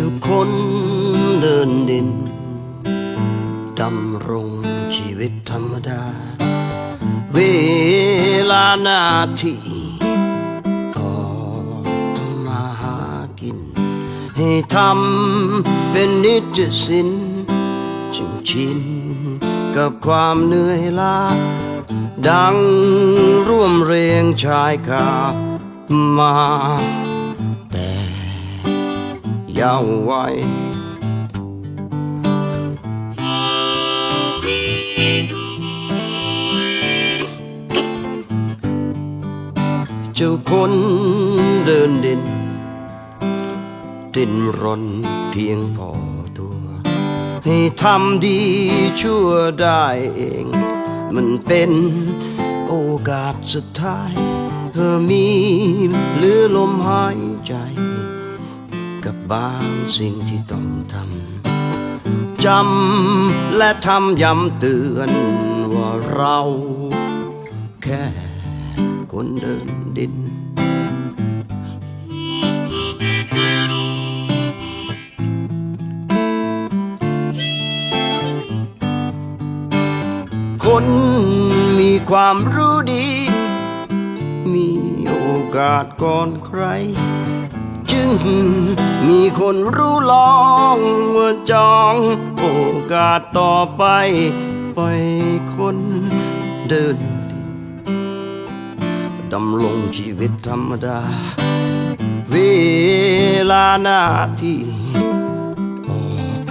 จ้าคนเดินดินดำรงชีวิตธรรมดา เวลาหน้าที่ต่อทำมาหากิน ให้ทำเป็นนิจสินจึงชินกับความเหนื่อยล้า ดังร่วมเรียงชายคามา ยาววัยเจ้าคนเดินดิน ดินรนเพียงพอตัว ให้ทำดีชั่วได้เอง มันเป็นโอกาสสุดท้ายเธอมีเหลือลมหายใจ กับบางสิ่งที่ต้องทำจำและทำย้ำเตือนว่าเราแค่คนเดินดินคนมีความรู้ดี มีโอกาสก่อนใคร ง มีคนรู้ลองว่าจองโอกาสต่อไป ปล่อยคนเดินดินดำรงชีวิตธรรมดา เวลาหน้าที่ออก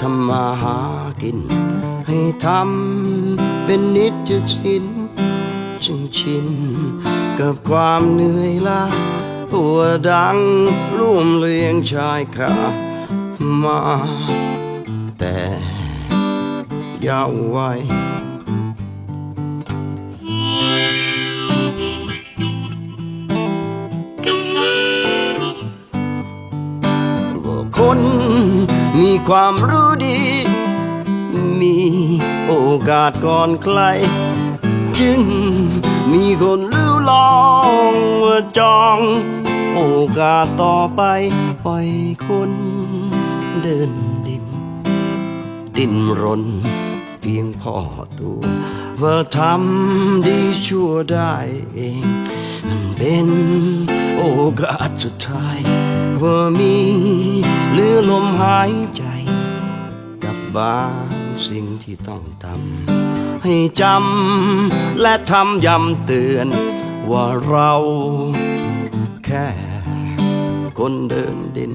ทำมาหากิน ให้ทำเป็นนิจสินจึงชินกับความเหนื่อยล้า หัวดังร่วมเลียงชายคามา แต่ยาวไว้ว่าคนมีความรู้ดี มีโอกาสก่อนใคร จึง มีคนรู้ลองว่าจอง โอกาสต่อไปปล่อยคนเดินดิน ดินรน เพียงพอตัวว่าทำดีชั่วได้เองมันเป็นโอกาสสุดท้าย ว่ามีเหลือลมหายใจกับบา สิ่งที่ต้องทำให้จำและทำย้ำเตือน ว่าเราแค่คนเดินดิน